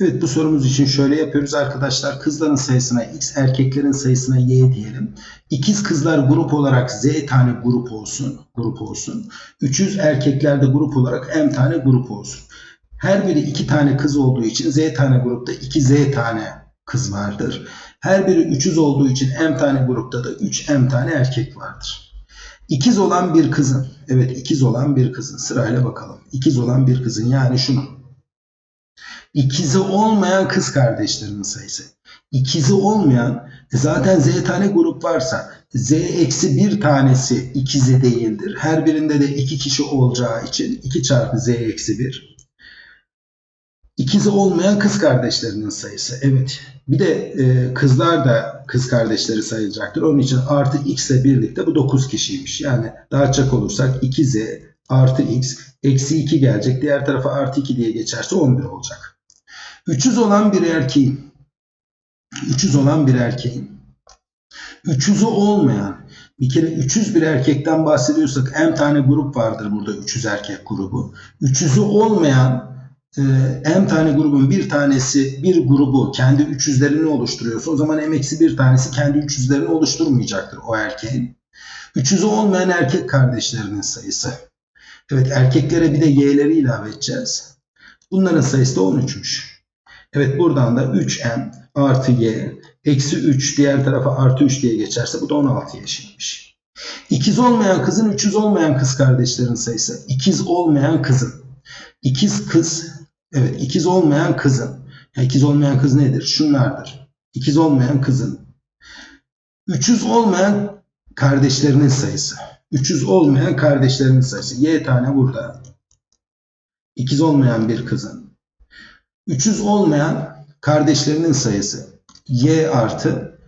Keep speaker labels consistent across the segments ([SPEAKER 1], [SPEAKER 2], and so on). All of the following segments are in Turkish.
[SPEAKER 1] Evet bu sorumuz için şöyle yapıyoruz arkadaşlar. Kızların sayısına x, erkeklerin sayısına y diyelim. İkiz kızlar grup olarak z tane grup olsun. Grup olsun. 300 erkeklerde grup olarak m tane grup olsun. Her biri iki tane kız olduğu için z tane grupta 2z tane kız vardır. Her biri 300 olduğu için m tane grupta da 3m tane erkek vardır. İkiz olan bir kızın, evet ikiz olan bir kızın sırayla bakalım. İkiz olan bir kızın yani şunun. İkizi olmayan kız kardeşlerinin sayısı. İkizi olmayan zaten z tane grup varsa z eksi bir tanesi ikizi değildir. Her birinde de iki kişi olacağı için 2 çarpı z eksi 1. İkizi olmayan kız kardeşlerinin sayısı. Evet. Bir de e, kızlar da kız kardeşleri sayılacaktır. Onun için artı x ile birlikte bu 9 kişiymiş. Yani dağıtacak olursak 2z artı x eksi 2 gelecek. Diğer tarafa artı 2 diye geçerse 11 olacak. 300 olan bir erkeğin 300 olan bir erkeğin 300'ü olmayan bir kere 300 bir erkekten bahsediyorsak m tane grup vardır burada 300 erkek grubu. 300'ü olmayan e, m tane grubun bir tanesi bir grubu kendi 300'lerini oluşturuyorsa o zaman m eksi bir tanesi kendi 300'lerini oluşturmayacaktır o erkeğin. 300'ü olmayan erkek kardeşlerinin sayısı. Evet erkeklere bir de y'leri ilave edeceğiz. Bunların sayısı da 13'müş. Evet buradan da 3m artı y eksi 3 diğer tarafa artı 3 diye geçerse bu da 16 eşitmiş. İkiz olmayan kızın 300 olmayan kız kardeşlerin sayısı. İkiz olmayan kızın. İkiz kız evet ikiz olmayan kızın. Ya ikiz olmayan kız nedir? Şunlardır. İkiz olmayan kızın. 300 olmayan kardeşlerinin sayısı. 300 olmayan kardeşlerinin sayısı. Y tane burada. İkiz olmayan bir kızın. 300 olmayan kardeşlerinin sayısı y artı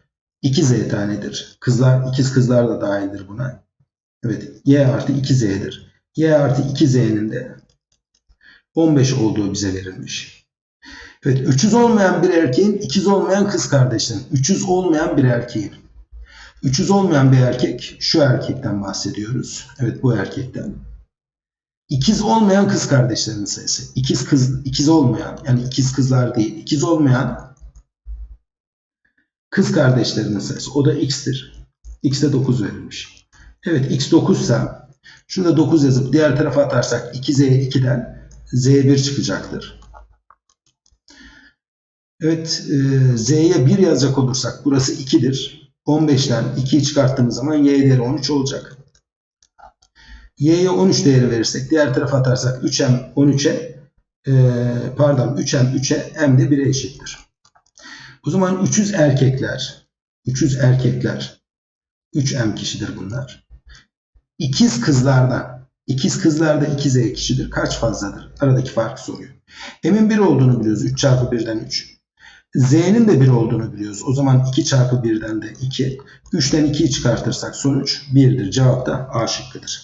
[SPEAKER 1] 2z tanedir. Kızlar, ikiz kızlar da dahildir buna. Evet, y artı 2z'dir. y artı 2z'nin de 15 olduğu bize verilmiş. Evet, 300 olmayan bir erkeğin ikiz olmayan kız kardeşlerin. 300 olmayan bir erkeğin. 300 olmayan bir erkek, şu erkekten bahsediyoruz. Evet, bu erkekten. İkiz olmayan kız kardeşlerinin sayısı. İkiz kız, ikiz olmayan yani ikiz kızlar değil. ikiz olmayan kız kardeşlerinin sayısı. O da x'tir. x'te 9 verilmiş. Evet x 9 ise şurada 9 yazıp diğer tarafa atarsak 2z 2'den z1 çıkacaktır. Evet e, z'ye 1 yazacak olursak burası 2'dir. 15'ten 2'yi çıkarttığımız zaman y değeri 13 olacak. Y'ye 13 değeri verirsek diğer tarafa atarsak 3m 13'e e, pardon 3m 3'e m de 1'e eşittir. O zaman 300 erkekler 300 erkekler 3m kişidir bunlar. İkiz kızlardan ikiz kızlarda 2z kişidir. Kaç fazladır? Aradaki farkı soruyor. M'in 1 olduğunu biliyoruz. 3 çarpı 1'den 3. Z'nin de 1 olduğunu biliyoruz. O zaman 2 çarpı 1'den de 2. 3'ten 2'yi çıkartırsak sonuç 1'dir. Cevap da A şıkkıdır.